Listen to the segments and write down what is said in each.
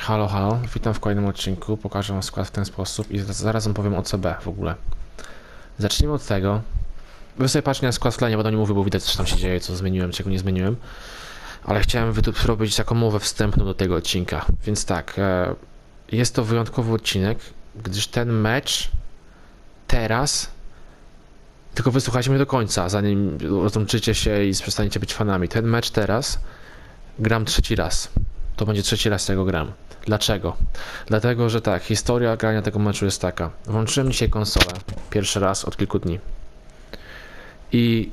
Halo, halo, witam w kolejnym odcinku. Pokażę wam skład w ten sposób i zaraz wam powiem o CB w ogóle. Zacznijmy od tego. Wy sobie patrzcie na skład w tle, nie będę nie mówił, bo widać co tam się dzieje, co zmieniłem, czego nie zmieniłem. Ale chciałem zrobić taką mowę wstępną do tego odcinka. Więc tak, e, jest to wyjątkowy odcinek, gdyż ten mecz teraz tylko wysłuchajcie mnie do końca, zanim rozłączycie się i przestaniecie być fanami. Ten mecz teraz gram trzeci raz. To będzie trzeci raz tego gram. Dlaczego? Dlatego, że tak, historia grania tego meczu jest taka. Włączyłem dzisiaj konsolę. Pierwszy raz od kilku dni. I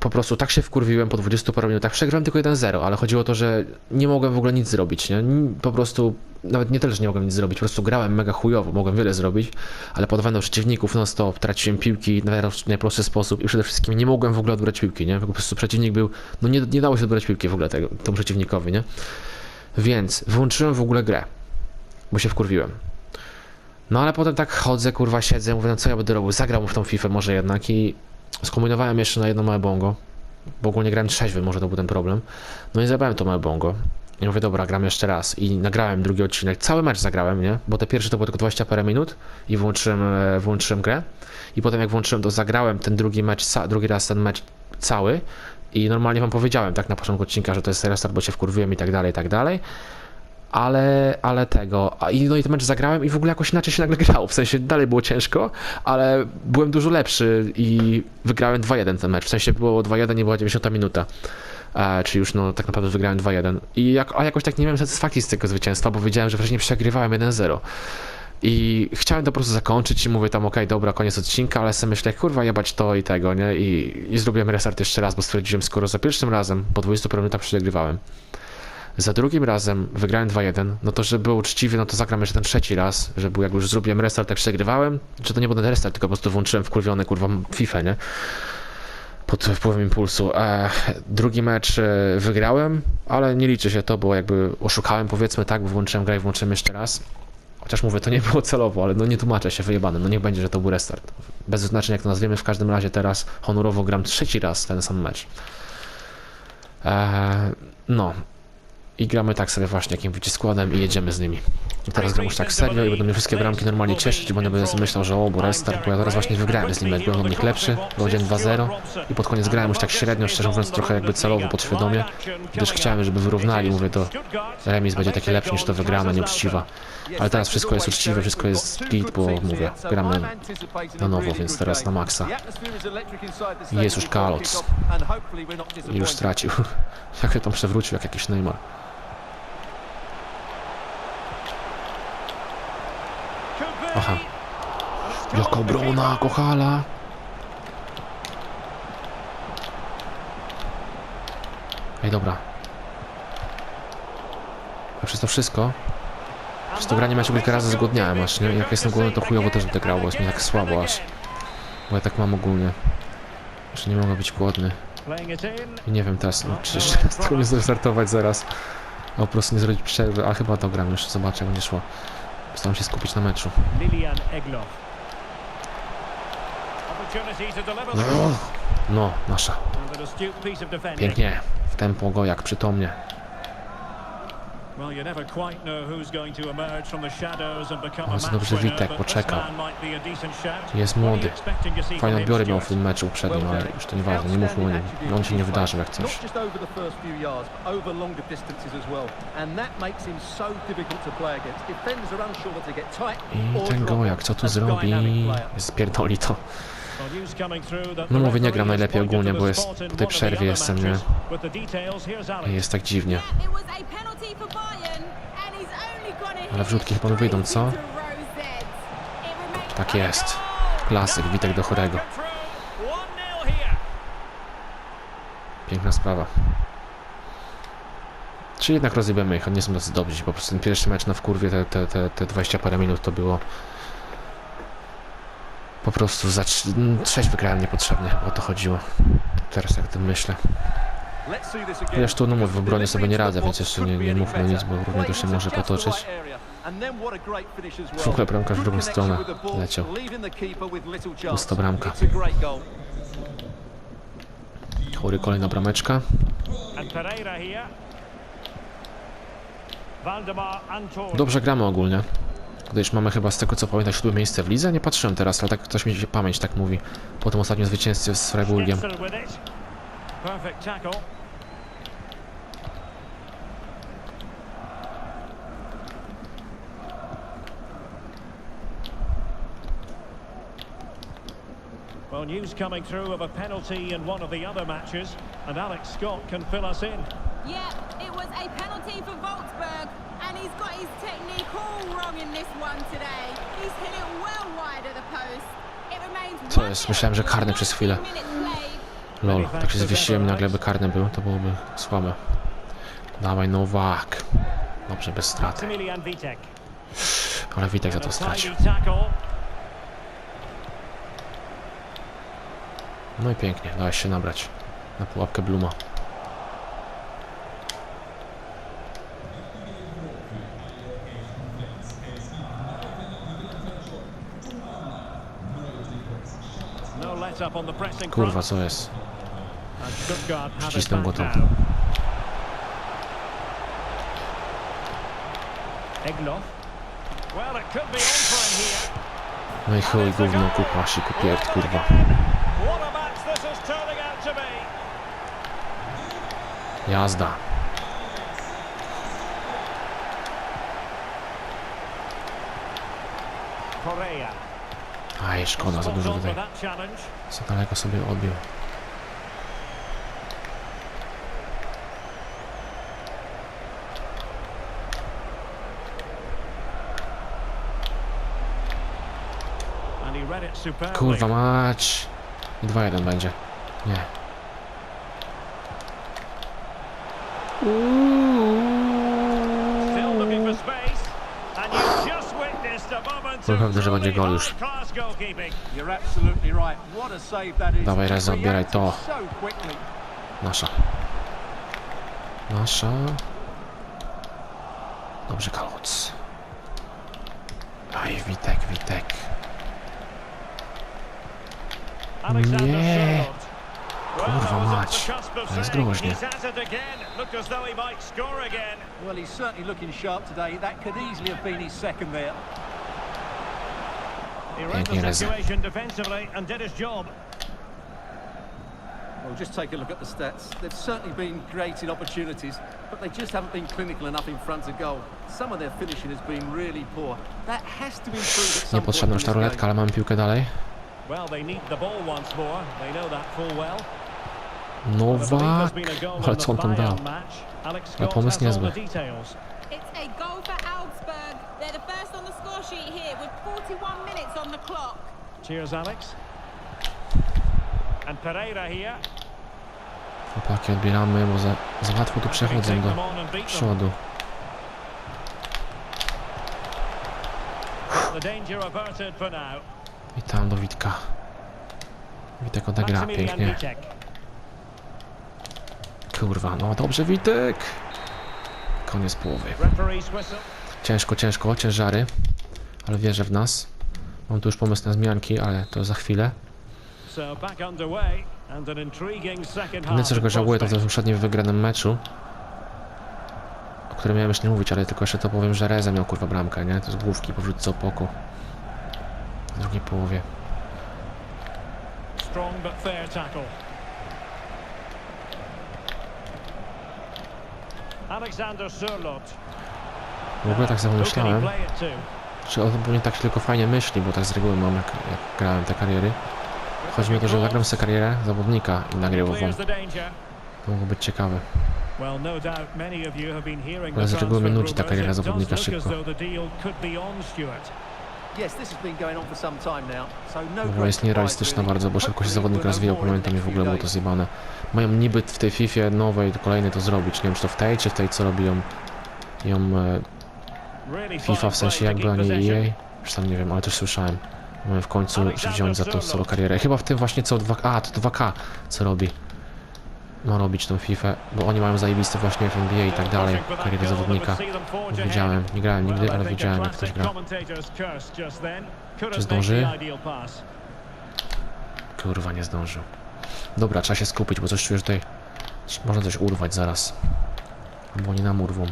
po prostu tak się wkurwiłem po 20 paru minutach. Przegrałem tylko 1-0, ale chodziło o to, że nie mogłem w ogóle nic zrobić, nie? Ni- Po prostu, nawet nie tyle, że nie mogłem nic zrobić, po prostu grałem mega chujowo, mogłem wiele zrobić, ale podawałem do przeciwników non stop, traciłem piłki w najpro- najprostszy sposób i przede wszystkim nie mogłem w ogóle odbrać piłki, nie? Po prostu przeciwnik był, no nie, nie dało się odbrać piłki w ogóle tego, temu przeciwnikowi, nie? Więc wyłączyłem w ogóle grę, bo się wkurwiłem. No ale potem tak chodzę, kurwa, siedzę, mówię, no co ja będę robił? Zagram w tą FIFA może jednak i skombinowałem jeszcze na jedno małe bongo, bo ogólnie grałem trzeźwy, może to był ten problem. No i zabrałem to małe bongo. I mówię, dobra, gram jeszcze raz. I nagrałem drugi odcinek. Cały mecz zagrałem, nie? Bo te pierwsze to było tylko 20 parę minut i włączyłem, e, włączyłem grę. I potem jak włączyłem, to zagrałem ten drugi mecz, drugi raz ten mecz cały. I normalnie wam powiedziałem tak na początku odcinka, że to jest restart, bo się wkurwiłem i tak dalej, i tak dalej. Ale, ale tego. I no i ten mecz zagrałem i w ogóle jakoś inaczej się nagle grało. W sensie dalej było ciężko, ale byłem dużo lepszy i wygrałem 2-1 ten mecz. W sensie było 2-1, nie była 90 minuta. E, czy już no tak naprawdę wygrałem 2-1. I jak, a jakoś tak nie miałem satysfakcji z tego zwycięstwa, bo wiedziałem, że wcześniej przegrywałem 1-0. I chciałem to po prostu zakończyć i mówię tam, okej, dobra, koniec odcinka, ale sobie myślę, kurwa, jebać to i tego, nie? I, I zrobiłem restart jeszcze raz, bo stwierdziłem, skoro za pierwszym razem po 20 paru minutach przegrywałem, za drugim razem wygrałem 2-1, no to żeby było uczciwie, no to zagram jeszcze ten trzeci raz, żeby jak już zrobiłem restart, tak przegrywałem, że to nie był ten restart, tylko po prostu włączyłem wkurwiony, kurwa, FIFA, nie? Pod wpływem impulsu. E, drugi mecz e, wygrałem, ale nie liczy się to, bo jakby oszukałem, powiedzmy tak, bo włączyłem grę i włączyłem jeszcze raz. Chociaż mówię, to nie było celowo, ale no nie tłumaczę się, wyjebane, no niech będzie, że to był restart. Bez znaczenia jak to nazwiemy, w każdym razie teraz honorowo gram trzeci raz ten sam mecz. Eee, no. I gramy tak sobie właśnie, jakim widzicie składem i jedziemy z nimi. I teraz gram już tak serio i będą mnie wszystkie bramki normalnie cieszyć i będę sobie myślał, że o, bo restart, bo ja teraz właśnie wygrałem z nim, jak byłem od nich lepszy, powiedziałem 2-0 i pod koniec grałem już tak średnio, szczerze mówiąc trochę jakby celowo, podświadomie, gdyż chciałem, żeby wyrównali, mówię to remis będzie taki lepszy niż to wygrana, nieuczciwa. Ale teraz wszystko jest uczciwe, wszystko jest git, bo mówię, gramy na nowo, więc teraz na maksa. I jest już Kaloc. I już stracił. Jak się tam przewrócił, jak jakiś Neymar. Aha. Jaka obrona, kochala. Ej, dobra. A przez to wszystko, przez to granie meczu kilka razy zgodniałem aż, nie? Jak jestem głodny, to chujowo też będę grał, bo jest mi tak słabo aż. Bo ja tak mam ogólnie. Że nie mogę być głodny. I nie wiem teraz, no, czy jeszcze nie zrestartować zaraz. A po prostu nie zrobić przerwy, a chyba to gram już, zobaczę jak będzie szło. Postaram się skupić na meczu. Lilian Egloff. No, no nasza. Pięknie. W tempo go jak przytomnie. Match dobrze Witek poczekał. Jest młody. Fajne odbiory miał w tym meczu uprzednim, ale już to nieważne, nie mówmy o nim. On się nie wydarzy jak coś. I ten gojak, co tu zrobi? Spierdoli to. No mówię, nie gram najlepiej ogólnie, bo jest po tej przerwie jestem, nie? I jest tak dziwnie. Ale wrzutki chyba wyjdą, co? Tak jest. Klasyk, Witek do chorego. Come through. 1-0 here. Piękna sprawa. Czy jednak rozjebiemy ich, oni nie są tacy dobrzy. Po prostu ten pierwszy mecz na wkurwie, te, te, te, te 20 parę minut to było... Po prostu za trzeźwy grałem niepotrzebnie, o to chodziło. Teraz jak tym myślę. Tu no mówię, w obronie sobie nie radzę, więc jeszcze nie, nie mówmy nic, bo równie to się może potoczyć. W ogóle bramkarz w drugą stronę leciał. Pusta bramka. Chory kolejna brameczka. Dobrze gramy ogólnie. Gdyż mamy chyba z tego co pamiętam siódme miejsce w lidze. Nie patrzyłem teraz, ale tak ktoś mi się pamięć tak mówi. Po tym ostatnim zwycięstwie z Freiburgiem. Well, news coming through of a penalty in one of the other matches, and Alex Scott can fill us in. Yeah, it was a penalty for Wolfsburg, and he's got his technique all wrong in this one today. He's hit it well wide of the post. It remains Co jest? Myślałem, że karny przez chwilę. Lol, tak się zwiesiłem nagle by karny był, to byłoby słabe. Dawaj Nowak. Dobrze, bez straty. Ale Witek za to stracił. No i pięknie, dałeś się nabrać na pułapkę Bluma. No let up on the pressing Kurwa, co jest? Przycisnął go tam. No i chuj, gówno, kupa, siku pierd, kurwa. Jazda. Correa. Aj, szkoda, za dużo tutaj. Za daleko sobie odbił. Kurwa mać. I 2-1 będzie. Nie. Still looking for space. And you just of pewny, że będzie gol już. Dawaj, Reza, Reacted to. Nasza. Nasza. Dobrze, Kaloc. Aj, Witek, Witek. Nie. Kurwa mać. To jest groźnie. Well, he's certainly looking sharp today. That could easily have been his second there. He read Pięknie, the situation defensively and did his job. Well, just take a look at the stats. They've certainly been creating opportunities, but they just haven't been clinical enough in front of goal. Some of their finishing has been really poor. That has to improve at some point Niepotrzebna in już ta this game. ruletka, ale mamy piłkę dalej. Well, they need the ball once more. They know that full well. But I believe Nowak. there's been a goal Ale co on tam dał? Bayern match. Alex Ale Scott pomysł niezły. It's a goal for Augsburg. They're the first on the score sheet here with 41 minutes on the clock. Cheers, Alex. And Pereira here. Chłopaki odbieramy, bo za, za łatwo tu przechodzą do przodu. The danger averted for now. I tam do Witka. Witek odegra, pięknie. Kurwa, no dobrze Witek. Koniec połowy. Ciężko, ciężko, ciężary. Ale wierzę w nas. Mam tu już pomysł na zmianki, ale to za chwilę. Jedyne co in żałuję to w poprzednim wygranym meczu. O którym miałem jeszcze nie mówić, ale tylko jeszcze to powiem, że Reza miał kurwa bramkę, nie? To z główki po wrzutce opoku. W drugiej połowie. Strong but fair tackle. W ogóle tak sobie Who can he myślałem, play it to? czy o tym pewnie tak się tylko fajnie myśli, bo tak z reguły mam jak, jak grałem te kariery. Chodzi mi o to, że zagram sobie karierę zawodnika i danger. To mogło być ciekawe. No Ale z reguły mnie nudzi ta kariera zawodnika szybko. Though the deal could be on, Stuart. Yes, this has been going on for some time now. So no Bo great jest nierealistyczna bardzo, bo szybko się zawodnik rozwijał momentum i the w ogóle było to zjebane. Mają niby w tej FIFA nowej, kolejnej to zrobić. Nie wiem, czy to w tej, czy w tej, co robi ją, ją e, FIFA, w sensie jakby, a nie. EA. Czy tam nie wiem, ale też słyszałem. Mają w końcu się wziąć za tą solo karierę. Chyba w tym właśnie co 2K, a to 2K co robi. Ma robić tą FIFA, bo oni mają zajebiste właśnie w NBA i tak dalej, karierę zawodnika. Widziałem, nie grałem nigdy, ale widziałem jak ktoś gra. Czy zdąży? Kurwa, nie zdążył. Dobra, trzeba się skupić, bo coś czuję, że tutaj Można coś urwać zaraz. Albo nie nam urwą.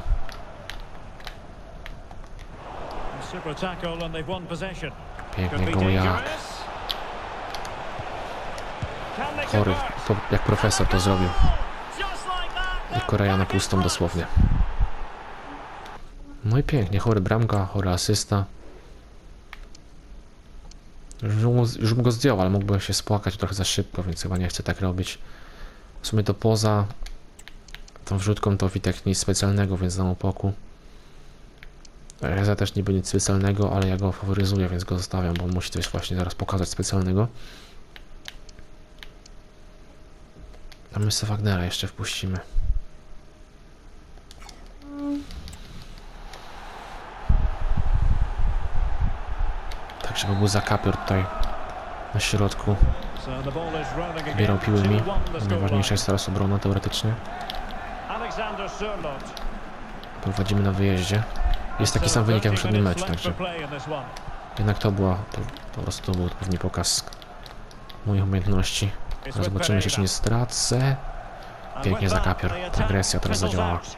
Pięknie go jak. Chory, to jak profesor to zrobił. Jak Korea na pustą dosłownie. No i pięknie, chory bramka, chory asysta. Już, już bym go zdjął, ale mógłby się spłakać trochę za szybko, więc chyba nie chcę tak robić. W sumie to poza tą wrzutką to Witek nic specjalnego, więc dam opoku. Reza też niby nic specjalnego, ale ja go faworyzuję, więc go zostawiam, bo musi coś właśnie zaraz pokazać specjalnego. A my sobie Wagnera jeszcze wpuścimy. Tak, żeby był zakapior tutaj na środku. Zbierał piły mi. 2-1 the Najważniejsza jest teraz obrona teoretycznie. Prowadzimy na wyjeździe. Jest taki sam wynik jak w 30 poprzednim meczu, także jednak to była, to po prostu to był pewnie pokaz moich umiejętności. Zobaczymy, czy nie stracę. Pięknie zakapior. Agresja teraz zadziałała. out.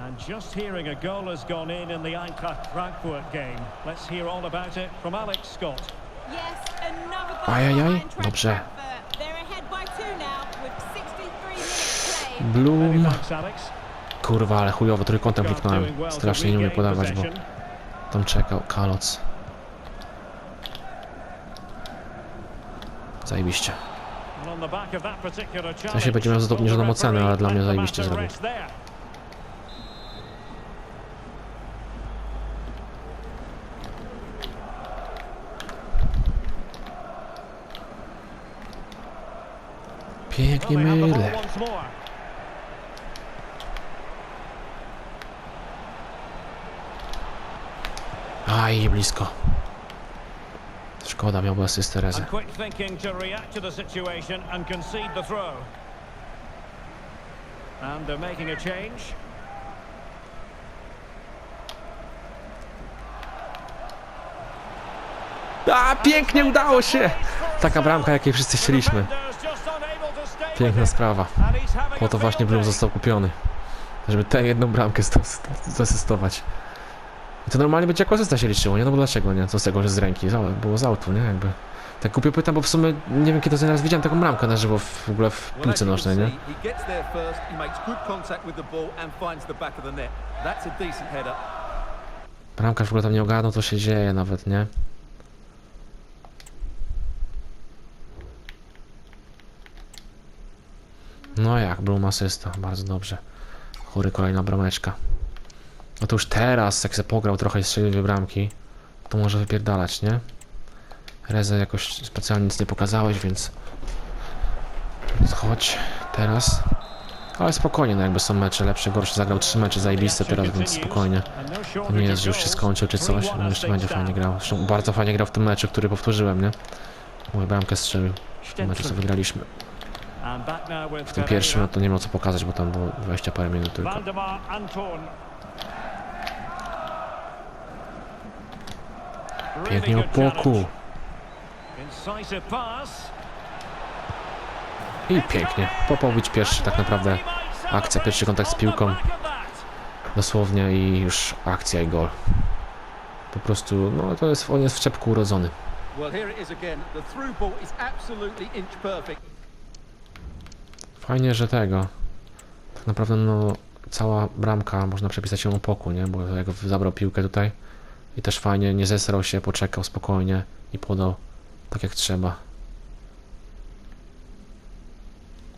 And just hearing a goal has gone in in the Eintracht Frankfurt game. Let's hear all about it from Alex Scott. Yes, another goal Ajajaj, dobrze. Frankfurt. They're ahead by two now with 63 minutes played. Many Bloom. Kurwa, ale chujowo trójkątem kliknąłem. Strasznie nie umiem podawać, bo tam czekał Kaloc. Zajebiście. W sensie będzie miał za to obniżoną ocenę, ale dla mnie zajebiście zrobił. Pięknie mylę. Aj, blisko. Szkoda, miałby asystę Rezy. And quick thinking to react to the situation and concede the throw. And they're making a change. A, pięknie udało się! Taka bramka, jakiej wszyscy chcieliśmy. Piękna sprawa. Po to właśnie day. został kupiony. Żeby tę jedną bramkę sto- zasystować. I to normalnie będzie jako asysta się liczyło, nie? No bo dlaczego nie? Co z tego, że z ręki? Z, było z autu, nie? Jakby. Tak kupię pytam, bo w sumie nie wiem kiedy to raz widziałem taką bramkę na żywo w, ogóle w piłce nożnej, nie? Bramkarz w ogóle tam nie ogarnął, co się dzieje nawet, nie? No jak, Bloom asysta, bardzo dobrze. Chury kolejna brameczka. No to już teraz, jak se pograł trochę i strzelił dwie bramki, to może wypierdalać, nie? Reze jakoś specjalnie nic nie pokazałeś, więc... Chodź, teraz. Ale spokojnie, no jakby są mecze lepsze, gorsze. Zagrał trzy mecze zajebiste teraz, więc spokojnie. To nie jest, że już się skończył czy coś, no jeszcze będzie fajnie grał. Zresztą bardzo fajnie grał w tym meczu, który powtórzyłem, nie? Moją bramkę strzelił. W tym meczu co wygraliśmy. W tym pierwszym no to nie miał co pokazać, bo tam było 20 parę minut tylko. O Really good boku. I pięknie. Popowicz pierwszy tak naprawdę akcja, pierwszy kontakt z piłką. Dosłownie i już akcja i gol. Po prostu, no to jest, on jest w czepku urodzony. Fajnie, że tego. Tak naprawdę no cała bramka można przepisać ją opoku, nie? Bo jak zabrał piłkę tutaj i też fajnie, nie zesrał się, poczekał spokojnie i podał tak jak trzeba.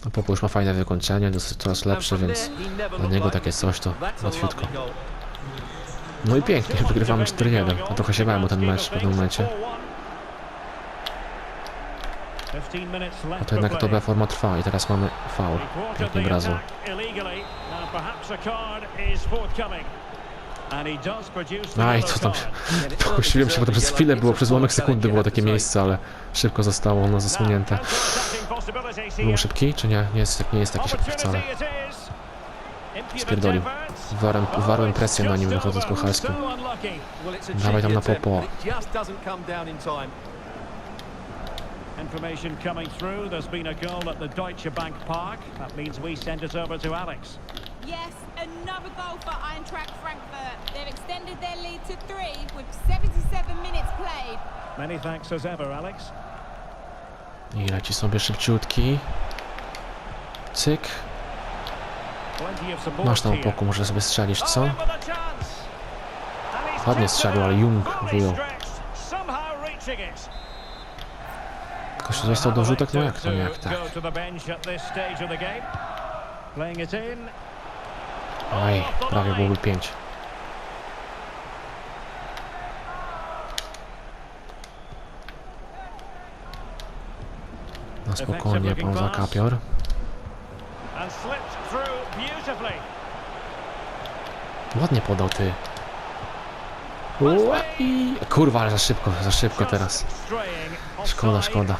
Opoku już ma fajne wykończenie, dosyć coraz lepsze, więc dla niego takie coś to a łatwiutko. No i pięknie, wygrywamy 4-1. A trochę się bałem o ten mecz w pewnym momencie. A to jednak dobra forma trwa i teraz mamy faul. Pięknie Brazil. Aj, co tam się... Pokusiłem się, bo to przez chwilę było, przez ułamek sekundy było takie miejsce, ale szybko zostało ono zasłonięte. Był szybki, czy nie? Nie jest, nie jest taki szybki wcale. Spierdolił. Uwarłem, uwarłem presję na nim wychodząc kucharskim. Dawaj tam na popo. information coming through. There's been a goal at the Deutsche Bank Park. That means we send it over to Alex. Yes, another goal for Eintracht Frankfurt. They've extended their lead to three with 77 minutes played. Many thanks as ever, Alex. I leci sobie szybciutki. Cyk. Masz tam opoku, może sobie strzelisz, co? Oh, Ładnie strzelił, ale. Jung wyjął. it. Ktoś został do wrzutek? No jak to nie, jak tak? Playing it in. Aj, prawie line. byłoby 5. Na spokojnie, through beautifully. Ładnie podał ty. Ua, i- Kurwa, ale za szybko, za szybko teraz. Szkoda, szkoda.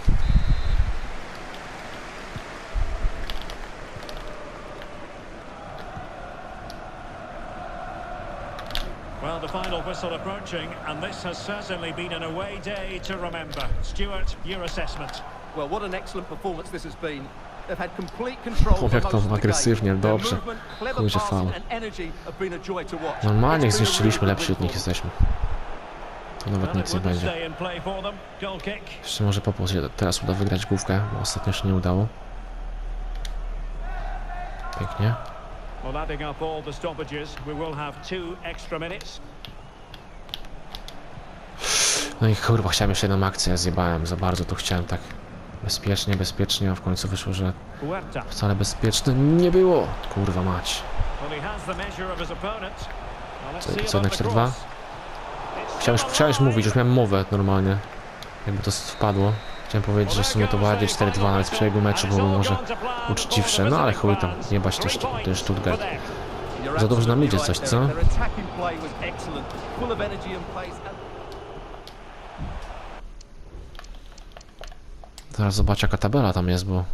Well, the final whistle approaching, and this has certainly been an away day to remember. Stuart, your assessment. Well, what an excellent performance this has been. They've had complete control Chłop, jak to of the game. agresywnie, Their dobrze. movement, clever Chuj, że passing faul. and energy have been a joy to watch. Normalnie zniszczyliśmy, lepsi od nich jesteśmy. To nawet nic nie będzie. Jeszcze może się teraz uda wygrać główkę, bo ostatnio się nie udało. Pięknie. Well, adding up all the stoppages, we will have two extra minutes. No i kurwa, chciałem jeszcze jedną akcję, ja zjebałem za bardzo, to chciałem tak bezpiecznie, bezpiecznie, a w końcu wyszło, że wcale bezpieczne nie było. Kurwa mać. Co- co, about na the 4-2? cross. It's Chciałeś, still chciałeś mówić, już miałem mowę normalnie. Jakby to wpadło. Chciałem powiedzieć, że w sumie to bardziej 4-2 nawet z przebiegu meczu byłoby może uczciwsze, no ale chuj tam, nie bać też ten Stuttgart. Za dobrze nam idzie coś, co? Their attacking play was excellent, full of energy and pace. and- Zaraz zobaczę jaka tabela tam jest, bo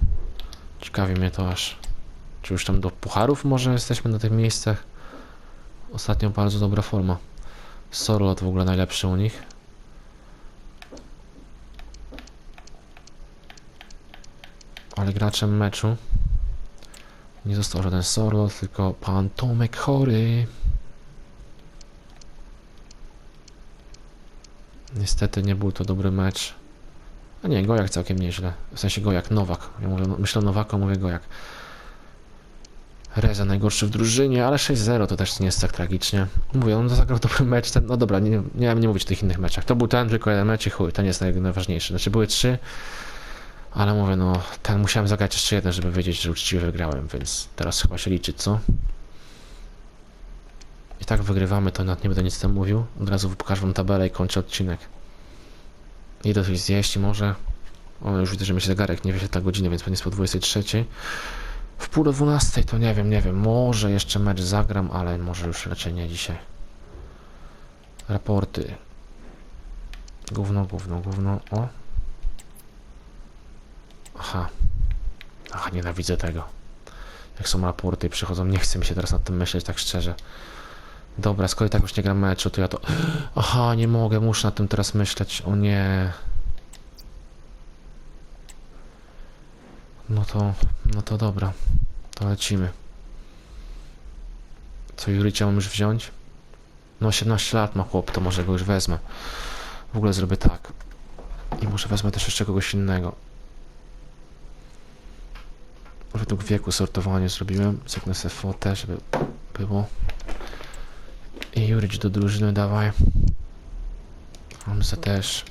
ciekawi mnie to aż. Czy już tam do pucharów może jesteśmy na tych miejscach? Ostatnio bardzo dobra forma. Sorlot w ogóle najlepszy u nich. Ale graczem meczu nie został żaden Sorlot, tylko pan Tomek Chory. Niestety nie był to dobry mecz. A nie, Gojak całkiem nieźle. W sensie Gojak, Nowak. Ja mówię, no, myślę Nowaka, mówię Gojak. Reza najgorszy w drużynie, ale 6-0 to też nie jest tak tragicznie. Mówię, on zagrał dobry mecz, ten, no dobra, nie, nie miałem nie mówić o tych innych meczach. To był ten, tylko jeden mecz i chuj, ten jest naj, najważniejszy. Znaczy były trzy, ale mówię, no ten musiałem zagrać jeszcze jeden, żeby wiedzieć, że uczciwie wygrałem, więc teraz chyba się liczy, co? I tak wygrywamy, to nawet nie będę nic tam mówił. Od razu pokażę wam tabelę i kończę odcinek. Idę coś zjeść może... O, już widzę, że mi się zegarek nie wyświetla godziny, więc pewnie jest po 23. W pół do 12 to nie wiem, nie wiem. Może jeszcze mecz zagram, ale może już raczej nie dzisiaj. Raporty. Gówno, gówno, gówno. O. Aha. Aha, nienawidzę tego. Jak są raporty i przychodzą, nie chce mi się teraz nad tym myśleć, tak szczerze. Dobra, skoro tak już nie gram meczu, to ja to... Aha, nie mogę, muszę nad tym teraz myśleć. O nie. No to... No to dobra. To lecimy. Co, Juricia mam już wziąć? No 17 lat ma chłop, to może go już wezmę. W ogóle zrobię tak. I może wezmę też jeszcze kogoś innego. Według wieku sortowanie zrobiłem. Cyknę sobie fotę, żeby było. I Jurić do drużyny dawaj. Hamza też.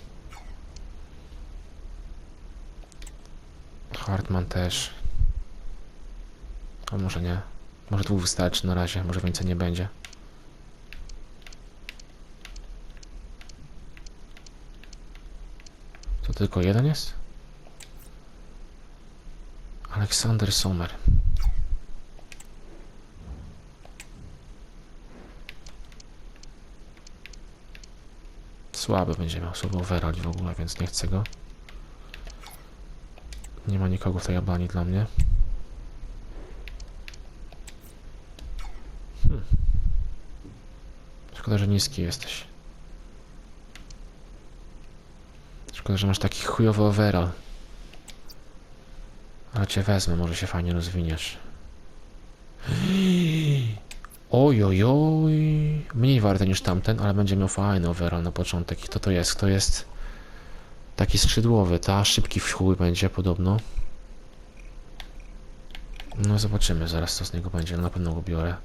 Hartman też. A może nie. Może dwóch wystarczy na razie, może więcej nie będzie. To tylko jeden jest? Aleksander Sommer. Słaby będzie miał, słabo overall w ogóle, więc nie chcę go. Nie ma nikogo w tej Albanii dla mnie. Hmm. Szkoda, że niski jesteś. Szkoda, że masz taki chujowy overall. A cię wezmę, może się fajnie rozwiniesz. Oj, oj, oj. Mniej warte niż tamten, ale będzie miał fajny overall na początek. I kto to jest? Kto jest taki skrzydłowy, ta? Szybki w chuj będzie podobno. No zobaczymy zaraz co z niego będzie, na pewno go biorę.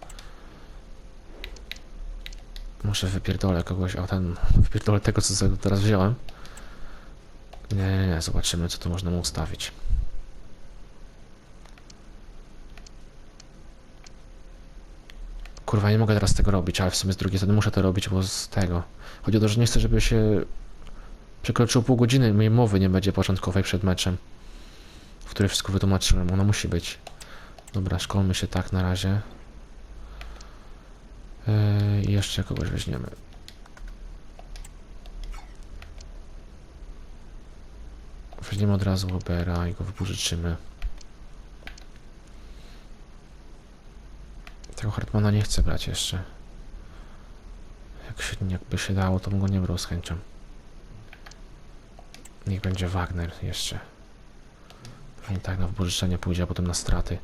Muszę wypierdolę kogoś, a ten wypierdolę tego co teraz wziąłem. Nie, nie, nie, zobaczymy co tu można mu ustawić. Kurwa, nie mogę teraz tego robić, ale w sumie z drugiej strony muszę to robić, bo z tego. Chodzi o to, że nie chcę, żeby się przekroczyło pół godziny, mojej mowy nie będzie początkowej przed meczem, w której wszystko wytłumaczyłem. Ona musi być. Dobra, szkolmy się tak na razie. Yy, I jeszcze kogoś weźmiemy. Weźmiemy od razu Ubera i go wypożyczymy. Tego Hartmana nie chcę brać jeszcze. Jak się, jakby się dało, to bym go nie brał z chęcią. Niech będzie Wagner jeszcze. Pewnie tak na wypożyczenie pójdzie, a potem na straty.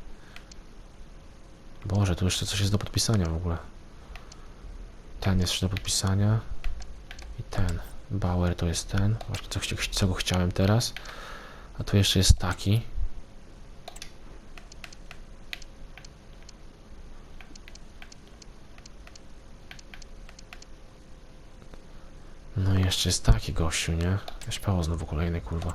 Boże, tu jeszcze coś jest do podpisania w ogóle. Ten jest jeszcze do podpisania. I ten. Bauer to jest ten. Właśnie co, co go chciałem teraz. A tu jeszcze jest taki. No i jeszcze jest taki gościu, nie? Śpiało znowu kolejny, kurwa.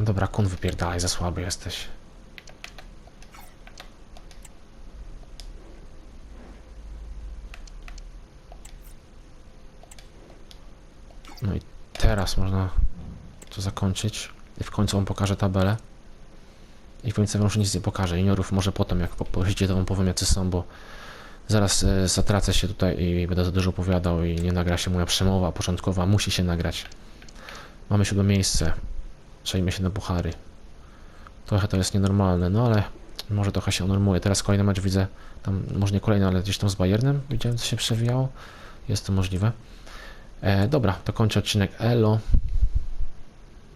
Dobra, kun wypierdalaj, za słaby jesteś. No i teraz można to zakończyć. I w końcu on pokaże tabelę. I w końcu już nic nie pokaże. Juniorów może potem, jak po- pojedziecie, to wam powiem jacy są, bo zaraz e, zatracę się tutaj i będę za dużo opowiadał i nie nagra się moja przemowa początkowa. Musi się nagrać. Mamy siódme miejsce. Przejmie się na Buchary. Trochę to jest nienormalne, no ale może trochę się unormuje. Teraz kolejny mecz widzę, tam może nie kolejny, ale gdzieś tam z Bayernem widziałem, co się przewijało. Jest to możliwe. E, dobra, to kończę odcinek. Elo.